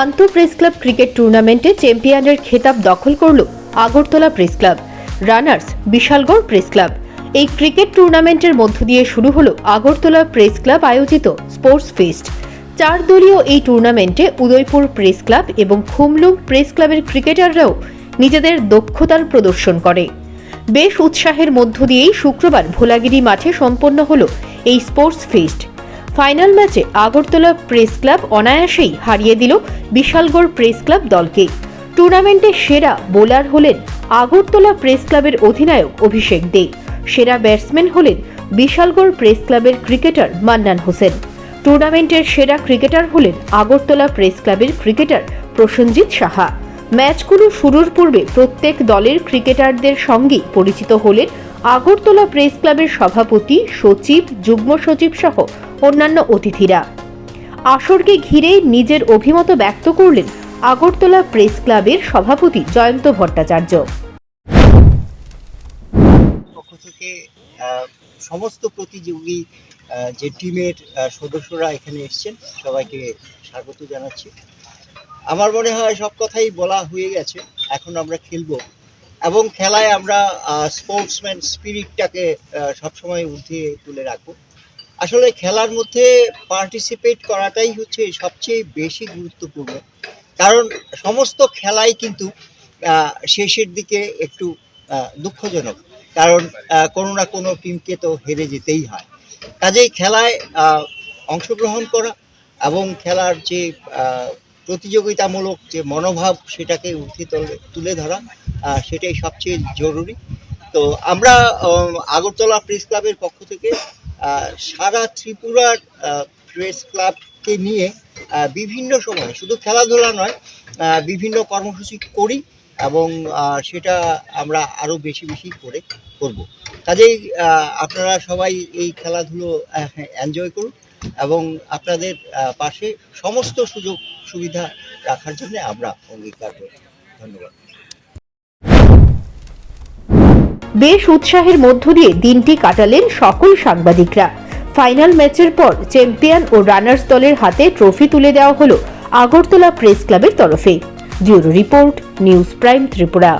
আন্তঃ press club cricket টুর্নামেন্টে চ্যাম্পিয়নের খেতাব দখল করল Agartala press club, runners Bishalgarh press club. এই ক্রিকেট টুর্নামেন্টের মধ্য দিয়ে শুরু হলো আগরতলা প্রেস ক্লাব আয়োজিত স্পোর্টস ফেস্ট। চার দলীয় এই টুর্নামেন্টে উদয়পুর প্রেস ক্লাব এবং খুমলুং প্রেস ক্লাবের ক্রিকেটাররাও নিজেদের দক্ষতার প্রদর্শন করে। বেশ উৎসাহের মধ্য দিয়েই শুক্রবার ভোলাগিরি মাঠে সম্পন্ন হলো এই স্পোর্টস ফেস্ট। ফাইনাল ম্যাচে আগরতলা প্রেস ক্লাব অনায়াসেই হারিয়ে দিল বিশালগড় প্রেস ক্লাব দলকে। টুর্নামেন্টে সেরা বোলার হলেন আগরতলা প্রেস ক্লাবের অধিনায়ক অভিষেক দে। সেরা ব্যাটসম্যান হলেন বিশালগড় প্রেস ক্লাবের ক্রিকেটার মান্নান হোসেন। টুর্নামেন্টের সেরা ক্রিকেটার হলেন আগরতলা প্রেস ক্লাবের ক্রিকেটার প্রসেনজিৎ সাহা। ম্যাচগুলো শুরুর পূর্বে প্রত্যেক দলের ক্রিকেটারদের সঙ্গে পরিচিত হলেন আগরতলা প্রেস ক্লাবের সভাপতি সচিব, যুগ্ম সচিব সহ অন্যান্য অতিথিরা। আসরকে ঘিরে নিজের অভিমত ব্যক্ত করলেন আগরতলা প্রেস ক্লাবের সভাপতি জয়ন্ত ভট্টাচার্য। সমস্ত প্রতিযোগী যে টিমের সদস্যরা এখানে এসেছেন, সবাইকে স্বাগত জানাচ্ছি। আমার মনে হয় সব কথাই বলা হয়ে গেছে। এখন আমরা খেলব। এবং খেলায় আমরা স্পোর্টসম্যান স্পিরিটটাকে সবসময় উঠিয়ে তুলে রাখব। আসলে খেলার মধ্যে পার্টিসিপেট করাটাই হচ্ছে সবচেয়ে বেশি গুরুত্বপূর্ণ। কারণ সমস্ত খেলাই কিন্তু শেষের দিকে একটু দুঃখজনক। কারণ কোনো না কোনো টিমকে তো হেরে যেতেই হয়। কাজেই খেলায় অংশগ্রহণ করা এবং খেলার যে প্রতিযোগিতামূলক যে মনোভাব সেটাকে উঠে তুলে ধরা সেটাই সবচেয়ে জরুরি। তো আমরা আগরতলা প্রেস ক্লাবের পক্ষ থেকে সারা ত্রিপুরার প্রেস ক্লাবকে নিয়ে বিভিন্ন সময়, শুধু খেলাধুলা নয় বিভিন্ন কর্মসূচি করি এবং সেটা আমরা আরও বেশি বেশি করে করব। কাজেই আপনারা সবাই এই খেলাধুলো এনজয় করুন এবং আপনাদের পাশে সমস্ত সুযোগ সুবিধা রাখার জন্য আমরা অঙ্গীকার করি। ধন্যবাদ। বেশ উৎসাহের মধ্য দিয়ে দিনটি কাটালেন সকল সাংবাদিকরা। ফাইনাল ম্যাচের পর চ্যাম্পিয়ন ও রানার্স দলের হাতে ট্রফি তুলে দেওয়া হলো আগরতলা প্রেস ক্লাবের তরফে। Bureau report, news prime Tripura.